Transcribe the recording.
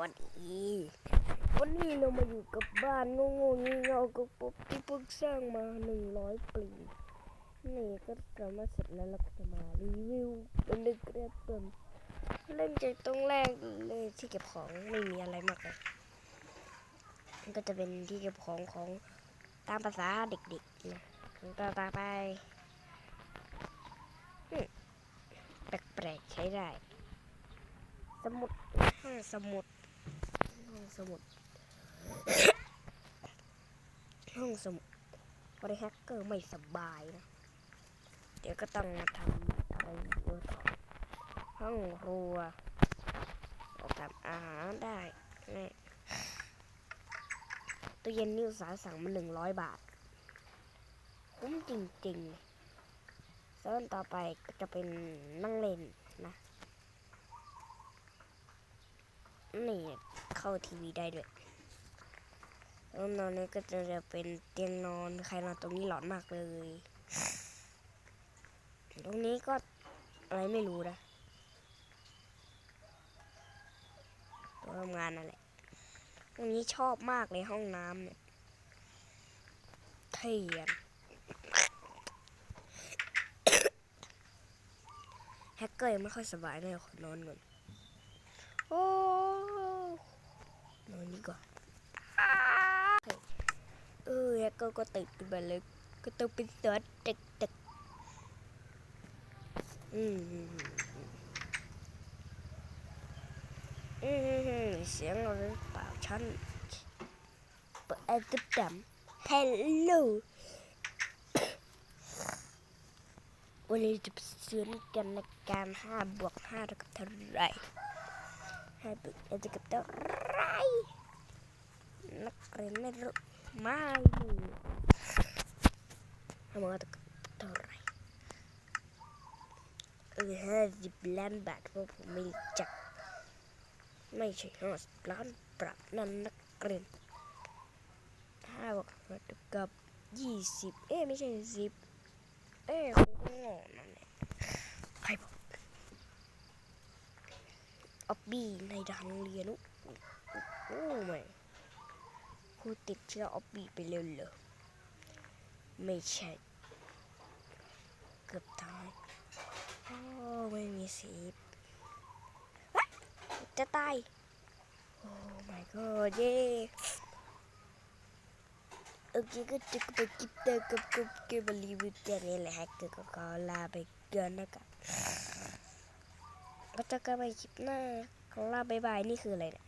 วัสดีวันนี้เรามาอยู่กับบ้านโง่ๆงี่เงากับป๊บที่เพิ่งสร้างมาหนึ่งร้อยปีนี่ก็กลับมาเสร็จแล้วเราก็จะมารีวิวเป็นเรื่องเริ่มเริ่มจากตรงแรกเลยที่เก็บของไม่มีอะไรมากเลยก็จะเป็นที่เก็บของของตามภาษาเด็กๆนะต่อตาไปแปลกๆใช้ได้ สมุดห้องสมุด ห้องสมุด ห้องสมุดพอได้แฮกเกอร์ไม่สบายนะ เดี๋ยวก็ต้องมาทำอะไรเยอะต่อห้องครัวเราทำอาหารได้นี่ตู้เย็นนิวสาสั่งมาหนึ่งร้อยบาท คุ้มจริงๆส่วนต่อไปก็จะเป็นนั่งเล่นนะนี่ เข้าทีวีได้ด้วยแล้วนอนนี้ก็จะเป็นเตียงนอนใครนอนตรงนี้หลอนมากเลย ตรงนี้ก็อะไรไม่รู้นะตัวทำงานนั่นแหละตรงนี้ชอบมากเลยห้องน้ำเนี่ยเทียนแฮกเกอร์ยังไม่ค่อยสบายเลยขอนอนก่อนโอ้ นอนดีกว่าเออแล้วก็ก็ตื่นขึ้นมาเลยก็ต้องเป็นเสือเด็กเด็กอืมอืมอืมเสียงอะไรเปล่าฉันเปิดไอ้ตุ๊ดดำ Hello วันนี้จะซื้อกันในการ5บวก5เท่ากับเท่าไหร ให้บึกอจจะกับเท่าไรนักเรียนไม่รู้ไม่รู้ทำมาตกับเท่าไรเออห้าสิบล้านบาทเพราะผมไม่จักไม่ใช่ห้าสิบล้านปรับนั่นนักเรียนห้าบวกห้าเท่ากับยี่สิบเอ๊ะไม่ใช่สิบเอ๊ะครูก็โง่นะใครบอก ออ บี้ในทางเรียนอุ๊โอ้ไม่ครูติดเชื้อออบบี้ไปเร็วเลยไม่ใช่ เกือบตายโอ้ไม่มีสีะจะตาย โอ้ my god เย่โอเคก็จะไปกิปเตอร์กับกับเกมรีวิวแค่นี้แหละฮะก็ขอลาไปก่อนนะครับ ก็จะกันไปคลิปหน้าของลาบายบายนี่คืออะไรเนี่ย